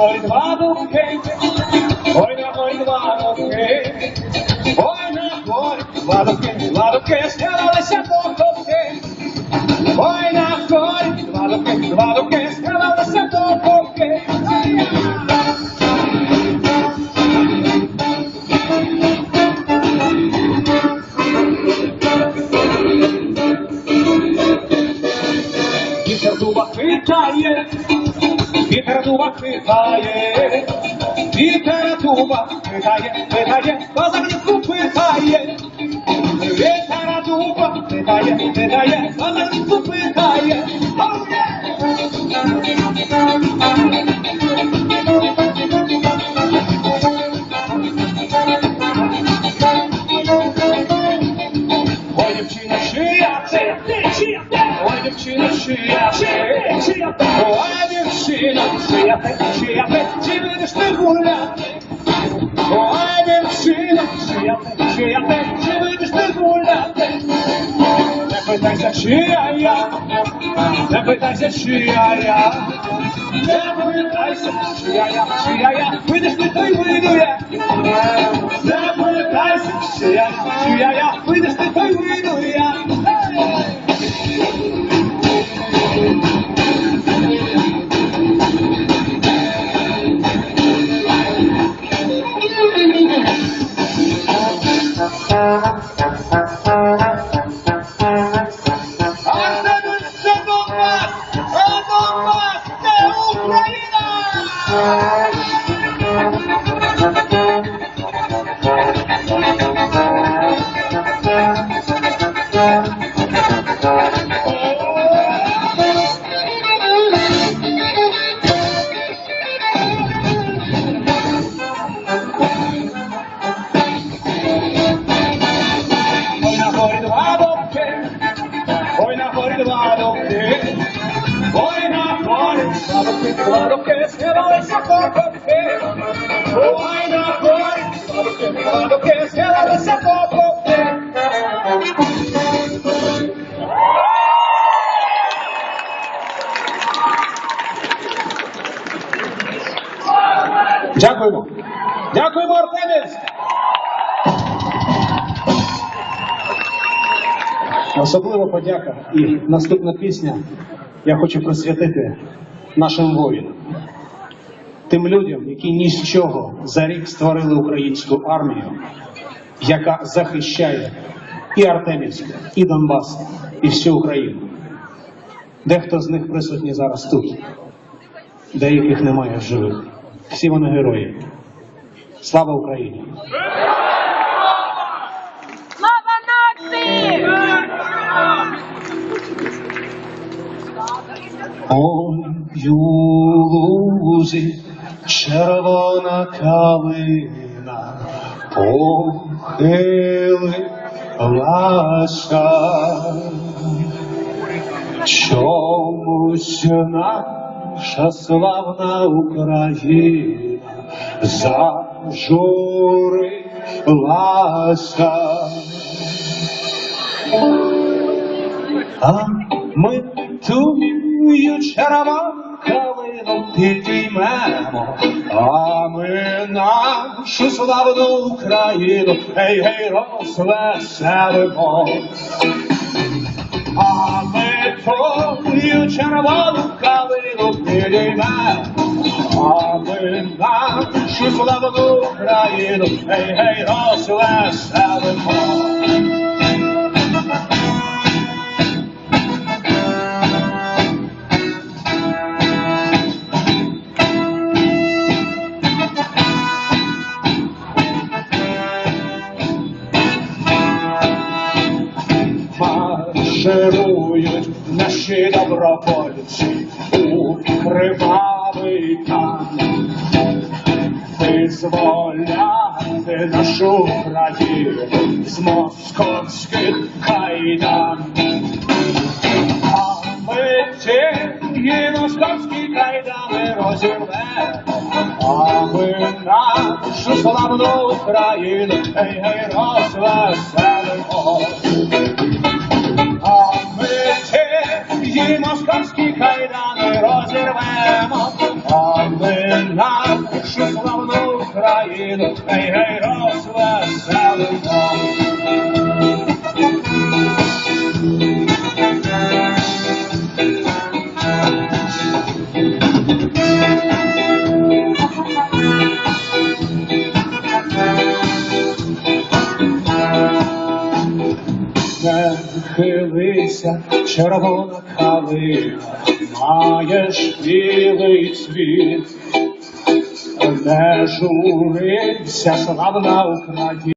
Oin vadoke, oin oin vadoke, oin oin vadoke, vadoke, stella le se tokoke. Oin oin vadoke, vadoke, stella o que é Dice a tu vaquita y इधर तू वक्त साये इधर तू वक्त साये साये बस कुछ साये इधर तू वक्त साये साये Ой, дівчина, чия ти? Чия ти? Чи будеш ти гуляти? Ой, дівчина, чи чия ти? Чия ти? Чи будеш ти гуляти? Не питайся, чия я, не питайся, чия я, не питайся, чия я, чия я, вийдеш ти, то й вийду я. Не питайся, я, чия я, два дубки, схилилися покупки. Дякуємо. Дякуємо, Артемівськ. Особлива подяка і наступна пісня я хочу присвятити нашим воїнам, тим людям, які ні з чого за рік створили українську армію, яка захищає і Артемівськ, і Донбас, і всю Україну. Дехто з них присутній зараз тут, деяких немає в живих. Всі вони герої. Слава Україні! Ой, юзі, червона калина, похилилася. Чомусь наша славна Україна зажурилася. А ми червону калину підіймемо, а ми нашу славну Україну, гей, гей, розвеселимо. А ми тую червону калину підіймемо, а ми нашу славну Україну, гей, гей, розвеселимо. Марширують наші добровольці у кривавий там. Визволяти нашу країну з московських кайдан. А ми ті московські кайдани розірвемо, а ми нашу славну Україну, гей, гей, розвеселимо. Україну, гей, гей, розвеселимо. Не хилися, червона калина, маєш білий цвіт. Не журився, славна Україна.